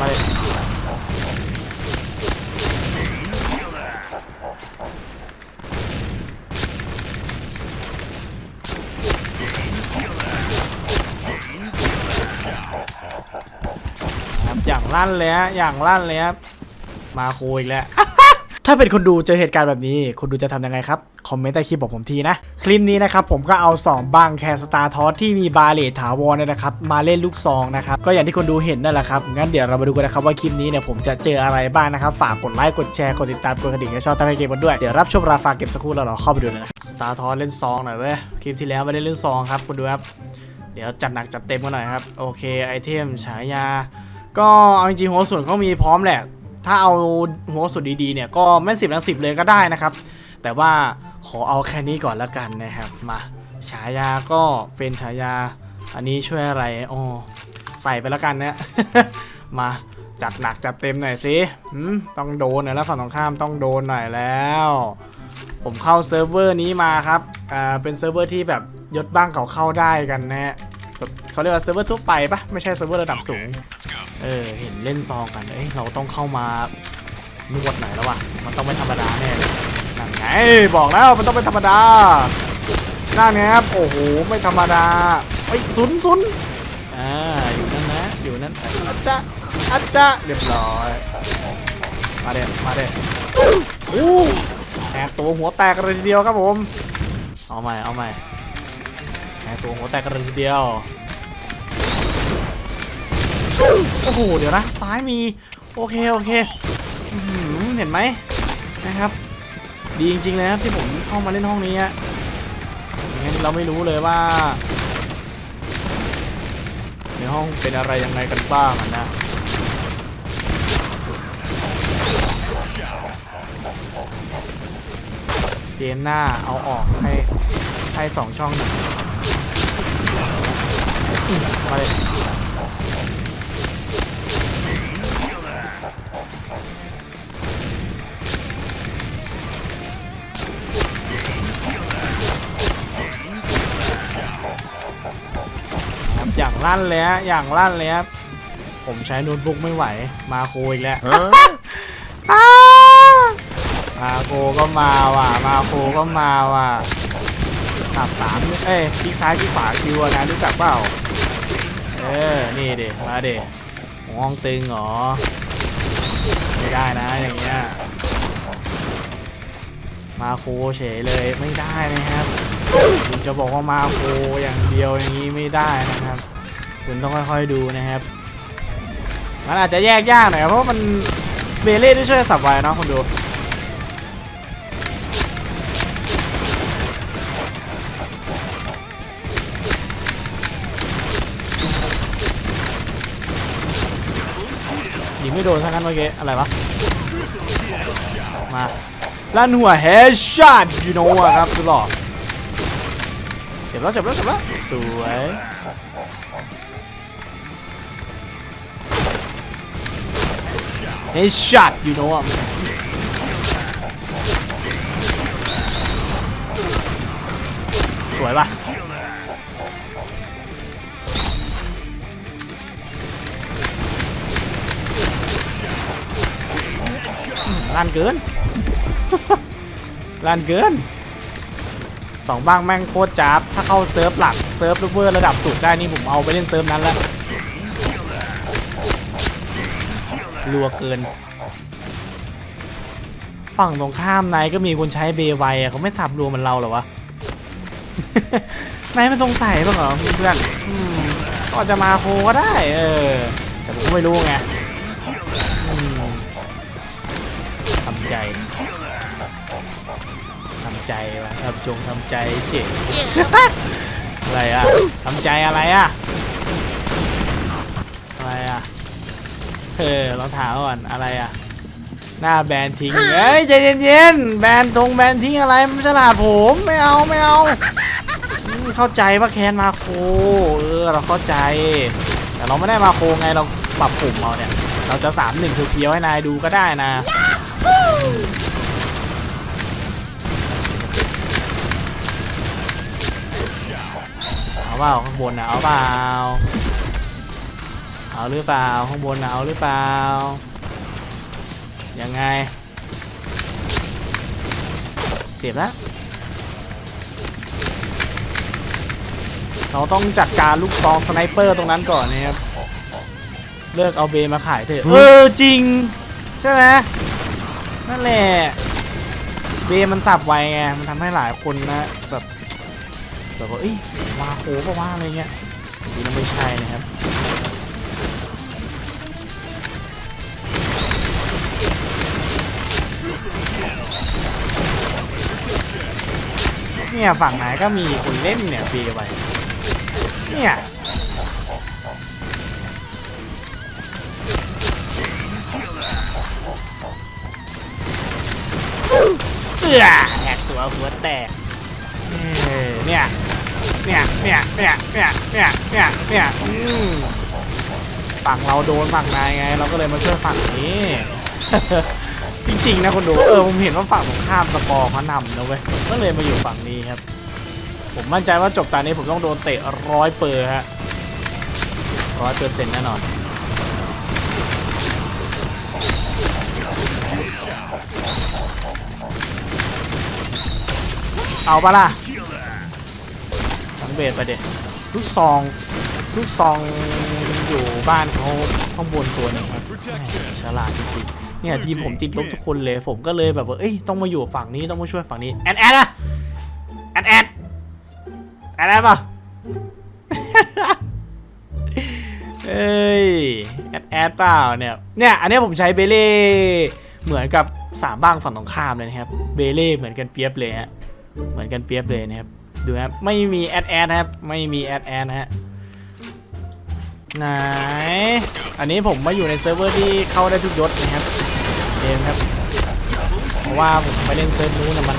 มาเลยครับอย่างลั่นเลยฮะอย่างลั่นเลยครับมาโคอีกแล้ว ถ้าเป็นคนดูเจอเหตุการณ์แบบนี้คนดูจะทำยังไงครับ คอมเมนต์ใต้คลิปบอกผมทีนะ คลิปนี้นะครับผมก็เอา 2บังแคสตาร์ทอสที่มีบาเลตถาวรเนี่ยนะครับ มาเล่นลูกซองนะครับ ก็อย่างที่คนดูเห็นนั่นแหละครับ งั้นเดี๋ยวเรามาดูกันนะครับว่าคลิปนี้เนี่ยผมจะเจออะไรบ้างนะครับ ฝากกดไลค์กดแชร์กดติดตามกดกระดิ่งและชอบตามให้เกมกันด้วยเดี๋ยวรับชมราฟาเก็บสักครู่แล้วเราเข้าไปดูเลยนะสตาร์ทอสเล่นซองหน่อยเว้ยคลิปที่แล้วไม่ได้เล่นซองครับคุณดูครับเดี๋ยวจัดหนักจัดเต็มกันหน่อยครับโอเคไอเทมฉายาก็เอาจริงๆหัวส่วนเขามีพร้อมแหละ ถ้าเอาหัวสุดดีๆเนี่ยก็ไม่สิบละสิบเลยก็ได้นะครับ แต่ว่าขอเอาแค่นี้ก่อนแล้วกันนะครับ มาฉายาก็เป็นฉายา อันนี้ช่วยอะไรอ๋อใส่ไปแล้วกันนะมาจัดหนักจัดเต็มหน่อยสิหืมต้องโดนหน่อยแล้วฝั่งตรงข้ามต้องโดนหน่อยแล้ว ผมเข้าเซิร์ฟเวอร์นี้มาครับอ่าเป็นเซิร์ฟเวอร์ที่แบบยศบ้างเขาเข้าได้กันนะแบบเขาเรียกว่าเซิร์ฟเวอร์ทั่วไปปะไม่ใช่เซิร์ฟเวอร์ระดับสูง เออ เห็นเล่นซองกัน เอ้ย เราต้องเข้ามานวดไหนแล้ววะมันต้องไม่ธรรมดาแน่เลยนั่นไง บอกแล้วมันต้องไม่ธรรมดานั่นไงครับโอ้โห ไม่ธรรมดาเฮ้ยซุนซุนอ่า อยู่นั่นนะ อยู่นั่นอาจจะอาจจะเรียบร้อย มาเด็มาเด็อู้แหกตัวหัวแตกกันเลยทีเดียวครับผม เอาใหม่ เอาใหม่แหกตัวหัวแตกกันเลยทีเดียว โอ้โห เดี๋ยวนะ ซ้ายมี โอเค โอเคเห็นไหมนะครับ ดีจริงๆเลยครับที่ผมเข้ามาเล่นห้องนี้อะอย่างนั้นเราไม่รู้เลยว่า ในห้องเป็นอะไรยังไงกันบ้างนะเกมหน้าเอาออกให้ให้สองช่องหนึ่งมาเลย ลั่นเลยฮะอย่างลั่นเลยครับผมใช้โน้ตบุ๊กไม่ไหว มาโคอีกแล้วอ้ามาโคก็มาว่ะ มาโคก็มาว่ะสับสามเอ้ยคลิกซ้ายคลิกขวาคิวอะนะรู้จักเปล่า เออ นี่เด็มาเด็มองตึงเหรอ ไม่ได้นะอย่างเงี้ย มาโคเฉยเลยไม่ได้นะครับ คุณจะบอกว่ามาโคอย่างเดียวอย่างนี้ไม่ได้นะครับ คุณต้องค่อยๆดูนะครับ มันอาจจะแยกยากหน่อยเพราะมันเบเล่ที่ช่วยสับไว้เนาะคุณดูยิงไม่โดนซะงั้นเมื่อกี้อะไรวะ มาลั่นหัวเฮดช็อตยูโน่ครับคือหล่อเจ็บแล้วเจ็บแล้วเจ็บแล้วสวย เฮ้ยช็อต you know อะสวยป่ะลันเกินลันเกินสองบ้างแม่งโคตรจับถ้าเข้าเซิร์ฟหลักเซิร์ฟลูเวอร์ระดับสูงได้นี่ผมเอาไปเล่นเซิร์ฟนั้นแล้ว รัวเกิน ฝั่งตรงข้ามนายก็มีคนใช้เบไวอะเขาไม่สับรัวเหมันเราเหรอวะนายไม่สงสัยบ้างเหรอเพื่อนอืมก็จะมาโคก็ได้ เออ แต่ผมไม่รู้ไงทำใจทำใจวะทำจงทำใจเฉยอะไรอะทำใจอะไรอะอะไรอะ เออลองถามก่อนอะไรอะหน้าแบนทิ้งเอ้ยใจเย็นๆแบนตรงแบนทิ้งอะไรมันฉลาดผมไม่เอาไม่เอาอืมเข้าใจว่าแคนมาโคเออเราเข้าใจ แต่เราไม่ได้มาโคไงเราปรับปุ่มเอาเนี่ย เราจะสามหนึ่งเพียวๆให้นายดูก็ได้นะเอาเปล่าข้างบนนะเอาเปล่า เอาหรือเปล่าข้างบนน่ะเอาหรือเปล่ายังไงเจ็บแล้วเราต้องจัดการลูกซองสไนเปอร์ตรงนั้นก่อนนะครับเลิกเอาเบมาขายเถอะเออจริง ใช่ไหมนั่นแหละเบมันสับไวไงมันทำให้หลายคนนะแบบแบบว่าเอ้ยวาโหปะว่าอะไรเงี้ยจริงๆแล้วไม่ใช่นะครับ เนี่ยฝั่งไหนก็มีคนเล่นเนี่ยเบไว้เนี่ยเอือแหกตัวหัวแตกเออเนี่ยเนี่ยเนี่ยเนี่ยเนี่ยเนี่ยเนี่ยเนี่ยอืมฝั่งเราโดนฝั่งนายไง เราก็เลยมาช่วยฝั่งนี้ จริงๆนะคนดูเออผมเห็นว่าฝั่งตรงข้ามสกอร์เขานำนะเว้ยก็เลยมาอยู่ฝั่งนี้ครับ ผมมั่นใจว่าจบตานี้ผมต้องโดนเตะร้อยเปอร์ฮะร้อยเปอร์เซ็นต์แน่นอนเอาปะล่ะทั้งเบสไปเด็ดลูกซองลูกซองอยู่บ้านเขาข้างบนตัวหนึงครับแหม่ฉลาดจริงๆ เนี่ยทีมผมติดลบทุกคนเลย ผมก็เลยแบบว่าเอ้ยต้องมาอยู่ฝั่งนี้ต้องมาช่วยฝั่งนี้แอดแอดอะแอดแอดแอดแอดปะเอ้ยแอดแอดเปล่าเนี่ยเนี่ยอันนี้ผมใช้เบเล่เหมือนกับสามบ้างฝั่งตรงข้ามเลยนะครับเบเล่เหมือนกันเปียบเลยฮะเหมือนกันเปียบเลยนะครับดูครับไม่มีแอดแอดนะครับไม่มีแอดแอดนะฮะไหนอันนี้ผมมาอยู่ในเซิร์ฟเวอร์ที่เข้าได้ทุกยศนะครับ เกมครับเพราะว่าผมไปเล่นเซิร์ฟนู้นนะมัน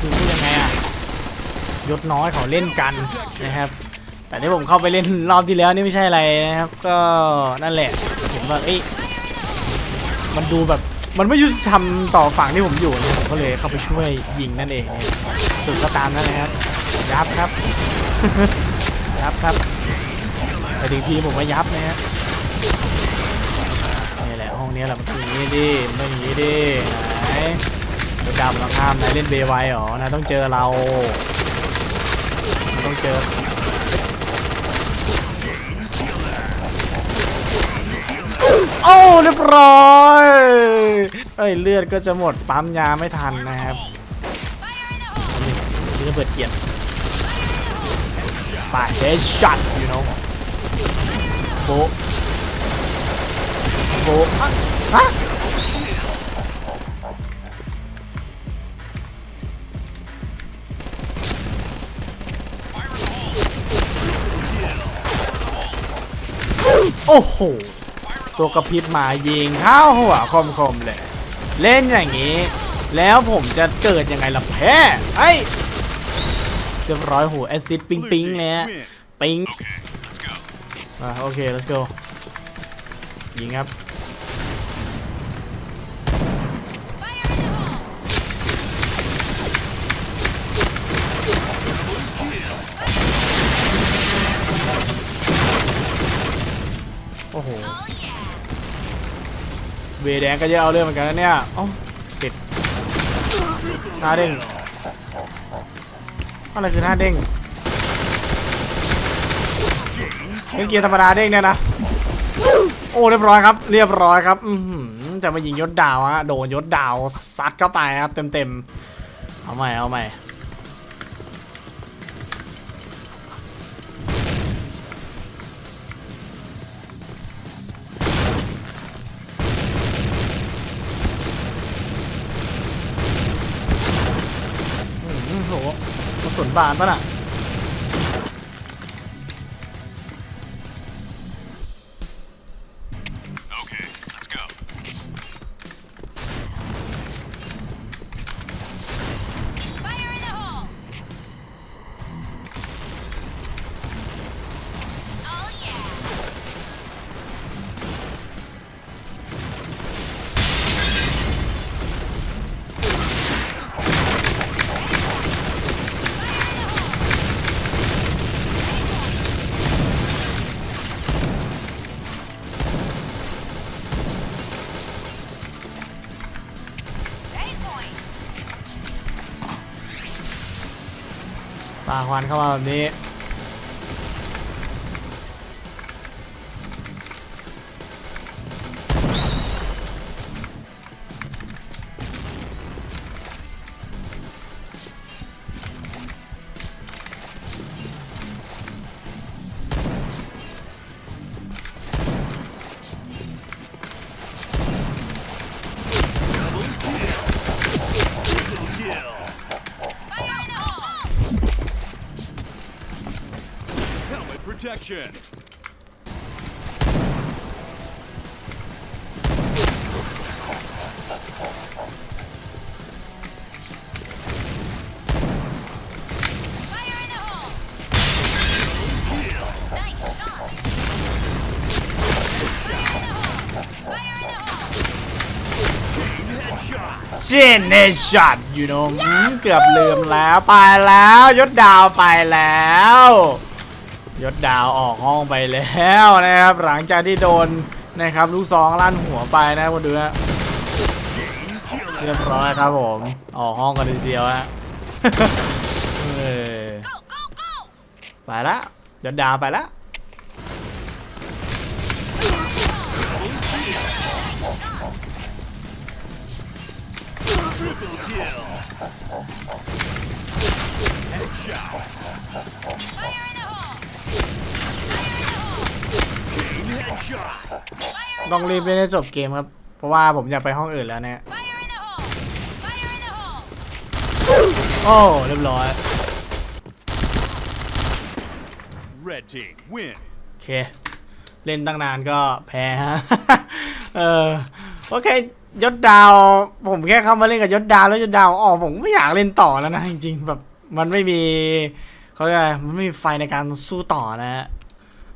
คือยังไงอะยศน้อยเขาเล่นกันนะครับ แต่ที่ผมเข้าไปเล่นรอบที่แล้วนี่ไม่ใช่อะไรนะครับ ก็นั่นแหละเห็นว่าเอ้ยมันดูแบบมันไม่ยุติธรรมต่อฝั่งที่ผมอยู่นะผมก็เลยเข้าไปช่วยยิงนั่นเองสุดก็ตามนั่นเลยครับยับครับยับครับแต่ถึงทีผมว่ายับนะฮะ นี่แหละห้องนี้แหละมันต้องอย่างนี้ดิมันต้องอย่างนี้ดิไหนเดี๋ยวดำเราข้ามนายเล่นเบย์ไวหรอนายต้องเจอเรา ต้องเจอโอ้เรียบร้อยเอ้ยเลือดก็จะหมดปั๊มยาไม่ทันนะครับนี่เบิดเกียร์ไปเฮดช็อต you know โบโบ ฮะโอ้โห ตัวกระพริบมายิงเข้าหัวคมๆเลย เล่นอย่างนี้ แล้วผมจะเกิดยังไงล่ะแพ้ไอ้ยเรียบร้อยโหแอซิดปิงปิงๆเลยฮะปิงอะโอเค let's go ยิงครับ เวแดงก็จะเอาเรื่องเหมือนกันนะเนี่ยเอ้าติดหน้าเด้งอะไรคือหน้าเด้งเป็นเกียร์ธรรมดาเด้งเนี่ยนะ โอ้เรียบร้อยครับ เรียบร้อยครับอืจะมายิงยศดาวฮะโดนยศดาวซัดเข้าไปครับเต็มๆเอาใหม่เอาใหม่ นบานปะน่ะาควันเข้ามาแบบนี้ hole! เชนเนชั่นอยู่นเกือบลืมแล้วไปแล้ว ยศดาวไปแล้ว ยศดาวออกห้องไปแล้วนะครับ หลังจากที่โดนนะครับลูกซองลั่นหัวไปนะคนดูฮะเรียบร้อยครับผมออกห้องกันทีเดียวฮะไปแล้วยศดาวไปแล้ว ต้องรีบเล่นให้จบเกมครับ เพราะว่าผมอยากไปห้องอื่นแล้วเนี่ย Fire in the hole! Fire in the hole! โอ้เรียบร้อย Red team win. โอเค เล่นตั้งนานก็แพ้ฮะ เออโอเคยศดาว ผมแค่เข้ามาเล่นกับยศดาวแล้วยศดาวออกผมไม่อยากเล่นต่อแล้วนะจริงๆแบบมันไม่มี เขาเรียกอะไรมันไม่มีไฟในการสู้ต่อนะฮะ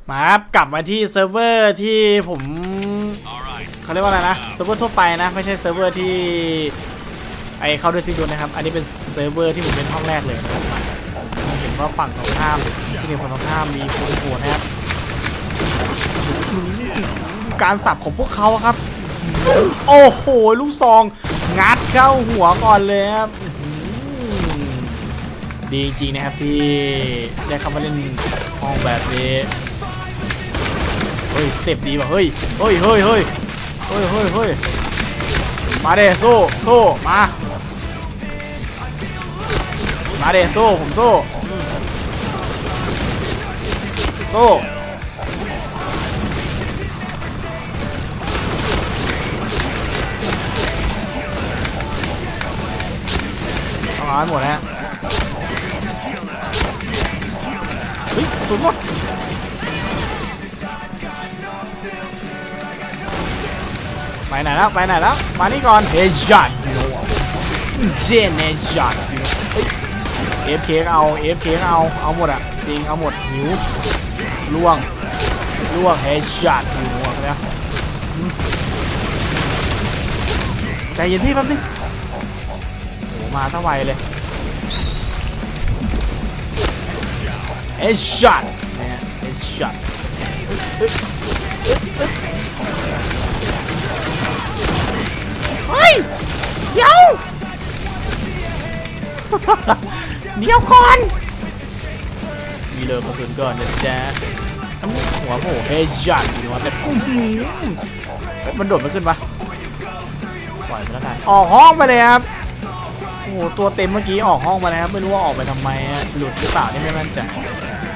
มาครับกลับมาที่เซิร์ฟเวอร์ที่ผมเขาเรียกว่าอะไรนะเซิร์ฟเวอร์ทั่วไปนะ ไม่ใช่เซิร์ฟเวอร์ที่ไอเข้าด้วยที่ดูนะครับ อันนี้เป็นเซิร์ฟเวอร์ที่ผมเป็นห้องแรกเลยนะครับเห็นว่าฝั่งตรงข้ามที่เป็นฝั่งตรงข้ามมีคนโหดนะครับการสับของพวกเขาครับ โอ้โห ลูกซอง งัดเข้าหัวก่อนเลยครับ ดีจริงๆนะครับที่ได้เข้ามาเล่นห้องแบบนี้เฮ้ยสเต็ปดีว่ะเฮ้ยเฮ้ยเฮ้ยเฮ้ยเฮ้ยเฮ้ยเฮ้ยมาเดโซ่โซ่มามาเดโซ่ผมโซ่โซ่เอาหายหมดนะฮ สุดหมดไปไหนแล้วไปไหนแล้วมานี่ก่อนเฮชันเจนเฮชันเอฟเคเอาเอฟเคเอาเอาหมดอะจริงเอาหมดหิวล่วงล่วงเฮชันอยู่หัวเนี่ยใจเย็นพี่แป๊บนึงโอ้มาซะไวเลย เฮชันเนี่ยเฮชันเฮ้ยเดี๋ยว เดี๋ยวก่อนมีเลิกกระสุนก่อนนะจ๊ะน้ำหัวโผล่เฮจัดอยู่ว่าแต่อื้อหือเฮ้ยมันโดดไม่ขึ้นปะปล่อยไปแล้วกันออกห้องไปเลยครับโอ้โหตัวเต็มเมื่อกี้ออกห้องมาแล้วครับไม่รู้ว่าออกไปทำไมฮะหลุดหรือเปล่านี่ไม่มั่นใจ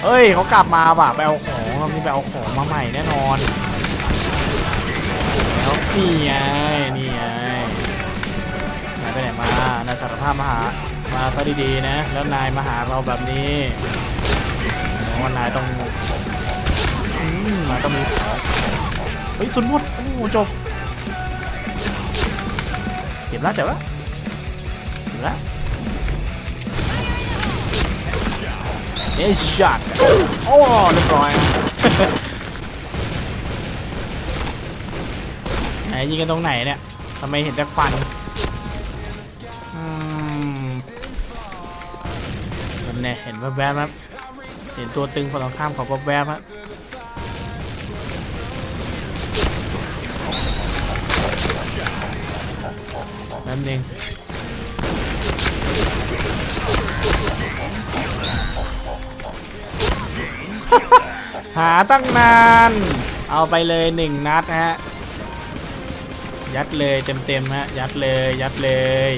เฮ้ยเขากลับมาว่ะไปเอาของรอบนี้ไปเอาของมาใหม่แน่นอนแล้วนี่ไงนี่ไงนายไปไหนมานายสารภาพมาหามาซะดีๆนะ แล้วนายมาหาเราแบบนี้ว่านายต้องมนายต้องมีเฮ้ยสุนหมดโอ้จบเก็บแล้วเจ็บแล้วเก็บแล้ว เอชัดโอ้เรียบร้อยนะไหนยิงกันตรงไหนเนี่ยทำไมเห็นแต่ควันอืมมันเนี่ยเห็นแวบๆครับเห็นตัวตึงฝั่งตรงข้ามเขาแวบๆฮะแป๊บนึง หาตั้งนาน เอาไปเลยหนึ่งนัดฮะ ยัดเลยเต็มๆฮะ ยัดเลย ยัดเลย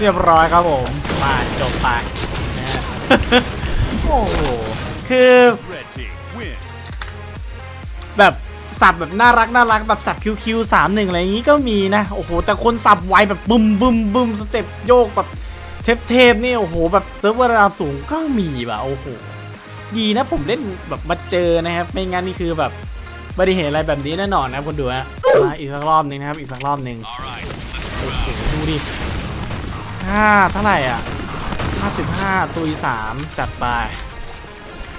เรียบร้อยครับผมมาจบไปนะฮะ โอ้โหคือ Red team win. แบบสับแบบน่ารักน่ารักแบบสับคิวคิวสามหนึ่งอะไรอย่างงี้ก็มีนะ โอ้โห แต่คนสับไวแบบบึมบึมบึมสเต็ปโยกแบบเทปเทปนี่โอ้โห แบบเซิร์ฟเวอร์ระดับสูงก็มีว่ะโอ้โห ดีนะผมเล่นแบบมาเจอนะครับ ไม่งั้นนี่คือแบบไม่ได้เห็นอะไรแบบนี้แน่นอนนะคนดูฮะมาอีกสักรอบหนึ่งนะครับ อีกสักรอบหนึ่ง All right. โอ้โหดูดิ ห้าเท่าไหร่อะห้าสิบห้าตุยสามจัดไป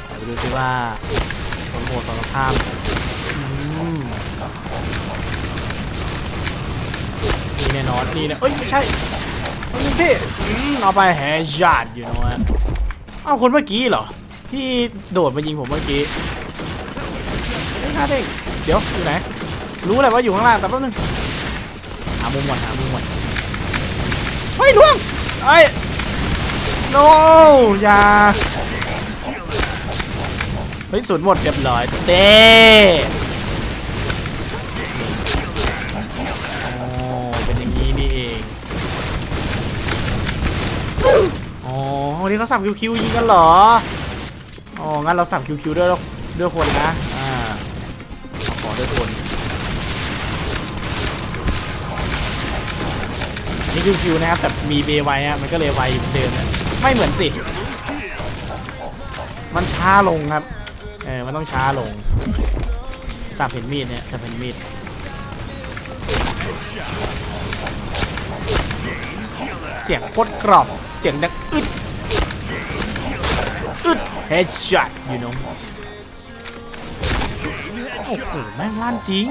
เดี๋ยวไปดูสิว่าคนโหดต่อข้ามมนี่แน่นอนนี่นะเอ้ยไม่ใช่เอาหนึ่งที่เอาไปแฮชช็อยู่นะวะเอาคนเมื่อกี้เหรอ ที่โดดมายิงผมเมื่อกี้เฮ้ยหน้าเด้งเดี๋ยวอยู่ไหนรู้แหละว่าอยู่ข้างล่างแต่แป๊บนึงหามุมก่อนหามุมก่อน เฮ้ยล่วงไอ้ย no อย่าเฮ้ยสูญหมดเรียบร้อยเต้โอ้เป็นอย่างนี้นี่เองอ๋อวันนี้เขาสับคิวคิวยิงกันเหรออ๋องั้นเราสับคิวคิวด้วยด้วยคนนะอ่าขอด้วยคน นี่คือคิวนะครับ แต่มีเบไว้อะมันก็เลยไวเหมือนเดิมอะไม่เหมือนสิ มันช้าลงครับ เออ มันต้องช้าลงสับเห็นมีดเนี่ยสับเห็นมีดเสียงโคตรกรอบ เสียงดังอึด อึด headshot you know โอ้โหแม่งลั่นจริง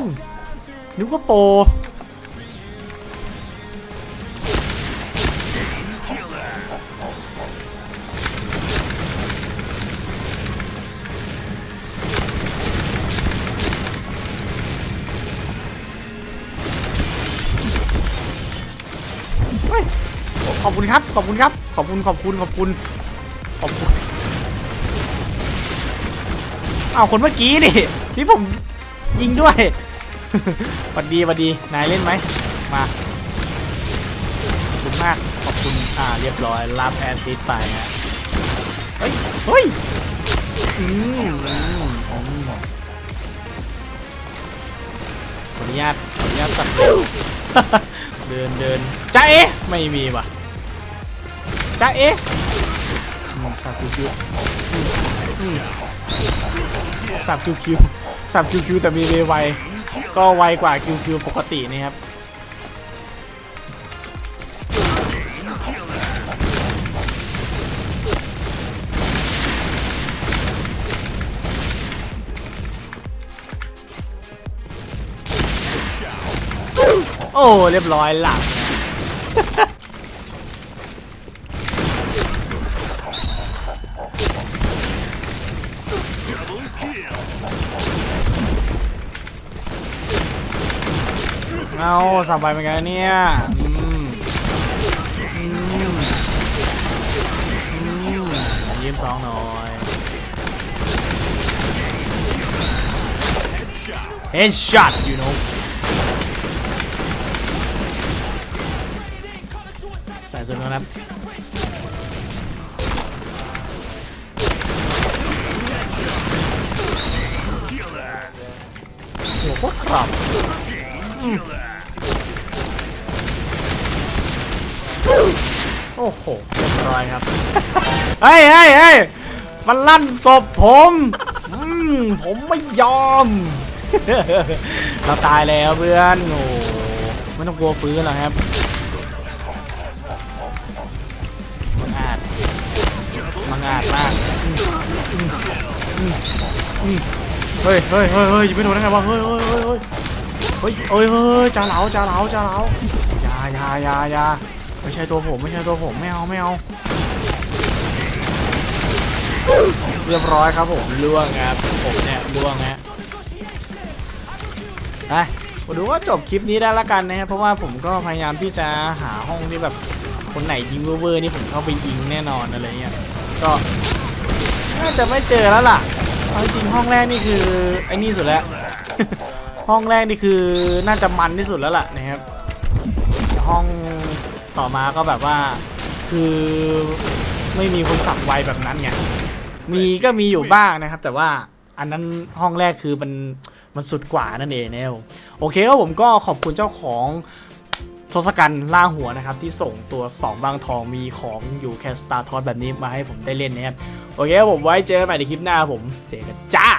นึกว่าโป คุณครับ ขอบคุณครับ ขอบคุณ ขอบคุณ ขอบคุณ ขอบคุณ เอาคนเมื่อกี้นี่ที่ผมยิงด้วยหวัดดีหวัดดี นายเล่นไหม มาขอบคุณมาก ขอบคุณ อ่า เรียบร้อย รับแอนติสไปฮะเฮ้ย เฮ้ย อืมอืมอืมขออนุญาต ขออนุญาตตัดเร็วเดินเดินจ้าเอ๊ไม่มีว่ะ จ้าเอ๊ะอืมคิวคิวอืมคิวคิวสับคิวคิวแต่มีเวไวก็ไวกว่าคิวคิวปกตินะครับโอ้ เรียบร้อยหลับ สับไปเหมือนกันเนี่ยอืมอืมอืมยิ้มสองหน่อยเฮดช็อต you know ใส่ส่วนนะครับโอ้โหครกรอบ โอ้โหเรียบร้อยครับเฮ้ยเฮ้ยเฮ้ยมันลั่นศพผมอืมผมไม่ยอม เราตายแล้วเพื่อนโอ้โหไม่ต้องกลัวฟื้นหรอกครับมังอาจมังอาจมากอืมอืมอืมอืมเฮ้ยเฮ้ยเฮ้ยเฮ้ยยิงไม่โดนได้ไงวะเฮ้ยเฮ้ยเฮ้ยเฮ้ยเฮ้ยเฮ้ยเฮ้ยจ่าเหลาจ่าเหลาจ่าเหลาอย่าอย่าอย่าอย่าเฮ้ย ไม่ใช่ตัวผมไม่ใช่ตัวผมไม่เอาไม่เอาเรียบร้อยครับผมล่วงครับผมเนี่ยล่วงฮะไปมาดูว่าจบคลิปนี้ได้ละกันนะครับเพราะว่าผมก็พยายามที่จะหาห้องที่แบบคนไหนยิงเวอร์ๆนี่ผมเข้าไปยิงแน่นอนอะไรเงี้ยก็น่าจะไม่เจอแล้วล่ะเอาจริงๆห้องแรกนี่คือไอ้นี่สุดแล้ว ห้องแรกนี่คือน่าจะมันที่สุดแล้วล่ะนะครับห้อง ต่อมาก็แบบว่า คือไม่มีคนสับไวแบบนั้นไงมีก็มีอยู่บ้างนะครับ แต่ว่าอันนั้นห้องแรกคือมันมันสุดกว่านั่นเองนะครับผมโอเคครับผมก็ขอบคุณเจ้าของทศกัณฐ์ล่าหัวนะครับ ที่ส่งตัว 2 บางทองมีของอยู่แค่สตาร์ทอสแบบนี้มาให้ผมได้เล่นนะครับ โอเคครับผมไว้เจอกันใหม่ในคลิปหน้าครับผม เจอกันจ้า